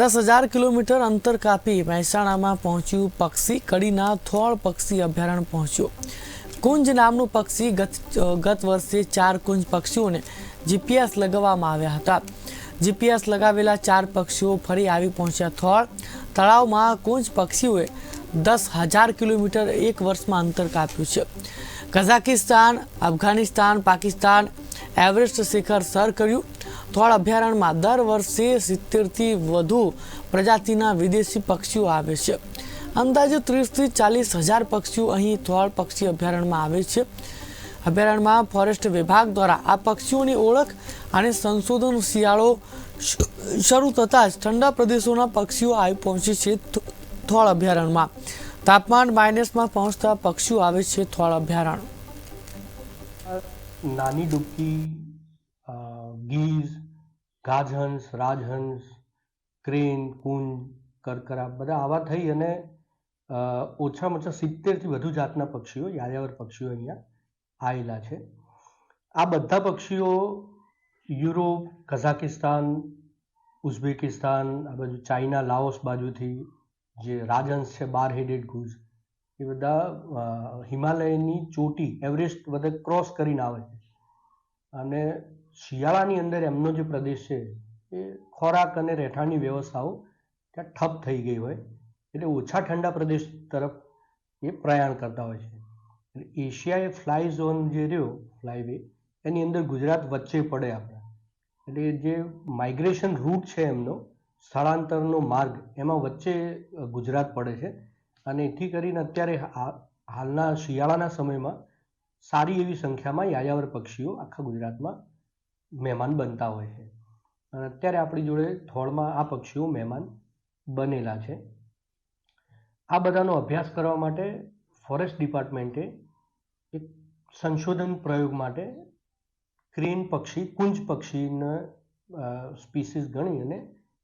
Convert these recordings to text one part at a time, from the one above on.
દસ હજાર કિલોમીટર અંતર કાપી મહેસાણામાં પહોંચ્યું પક્ષી. કડીના થોળ પક્ષી અભયારણ્ય પહોંચ્યું. કુંજ નામનું પક્ષી ગત ગત વર્ષે ચાર કુંજ પક્ષીઓને જીપીએસ લગાવવામાં આવ્યા હતા. જીપીએસ લગાવેલા ચાર પક્ષીઓ ફરી આવી પહોંચ્યા થોળ. તળાવમાં કુંજ પક્ષીઓએ દસ હજાર કિલોમીટર એક વર્ષમાં અંતર કાપ્યું છે. કઝાકિસ્તાન, અફઘાનિસ્તાન, પાકિસ્તાન, એવરેસ્ટ શિખર સર કર્યું. થોળ અભયારણ્યમાં દર વર્ષે સિત્તેરથી વધુ પ્રજાતિના વિદેશી પક્ષીઓ આવે છે. અંદાજે ત્રીસથી ચાલીસ હજાર પક્ષીઓ અહીં થોળ પક્ષી અભયારણ્યમાં આવે છે. અભયારણ્યમાં ફોરેસ્ટ વિભાગ દ્વારા આ પક્ષીઓની ઓળખ અને સંશોધન શિયાળો શરૂ થતાં જ ઠંડા પ્રદેશોના પક્ષીઓ આવી પહોંચે છે થોળ અભયારણ્યમાં. તાપમાન માઇનસમાં પહોંચતા પક્ષીઓ આવે છે થોળ અભયારણ્ય. નાની ડૂબકી ગીઝ ગાજહંસ, રાજહંસ, ક્રેન, કુંજ, કરકરા બધા આવા થઈ અને ઓછામાં ઓછા સિત્તેરથી વધુ જાતના પક્ષીઓ, યાયાવર પક્ષીઓ અહીંયા આવેલા છે. આ બધા પક્ષીઓ યુરોપ, કઝાકિસ્તાન, ઉઝબેકિસ્તાન, આ બાજુ ચાઇના, લાઓસ બાજુથી જે રાજહંસ છે બાર હેડેડ ગુઝ એ બધા હિમાલયની ચોટી એવરેસ્ટ બધે ક્રોસ કરીને આવે છે. અને શિયાળાની અંદર એમનો જે પ્રદેશ છે, એ ખોરાક અને રહેઠાણની વ્યવસ્થાઓ ત્યાં ઠપ થઈ ગઈ હોય. એટલે ઓછા ઠંડા પ્રદેશ તરફ એ પ્રયાણ કરતા હોય છે. એટલે એશિયાએ ફ્લાય ઝોન જે રહ્યો ફ્લાયવે એની અંદર ગુજરાત વચ્ચે પડે આપણે. એટલે જે માઇગ્રેશન રૂટ છે એમનો, સ્થળાંતરનો માર્ગ, એમાં વચ્ચે ગુજરાત પડે છે. અને એથી કરીને અત્યારે હાલના શિયાળાના સમયમાં સારી એવી સંખ્યામાં યાયાવર પક્ષીઓ આખા ગુજરાતમાં મહેમાન બનતા હોય છે. અને અત્યારે આપણી જોડે થોળમાં આ પક્ષીઓ મહેમાન બનેલા છે. આ બધાનો અભ્યાસ કરવા માટે ફોરેસ્ટ ડિપાર્ટમેન્ટે એક સંશોધન પ્રયોગ માટે ક્રેન પક્ષી, કુંજ પક્ષીના સ્પીસીસ ગણી અને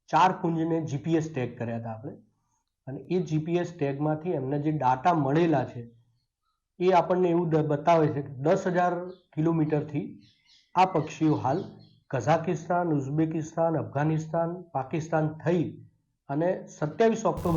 ચાર કુંજને જીપીએસ ટેગ કર્યા હતા આપણે. અને એ જીપીએસ ટેગમાંથી એમને જે ડાટા મળેલા છે, એ આપણને એવું બતાવે છે કે દસ હજાર કિલોમીટરથી આ પક્ષીઓ હાલ કઝાકિસ્તાન ઉઝબેકિસ્તાન અફઘાનિસ્તાન પાકિસ્તાન થઈ અને સત્યાવીસ ઓક્ટોબર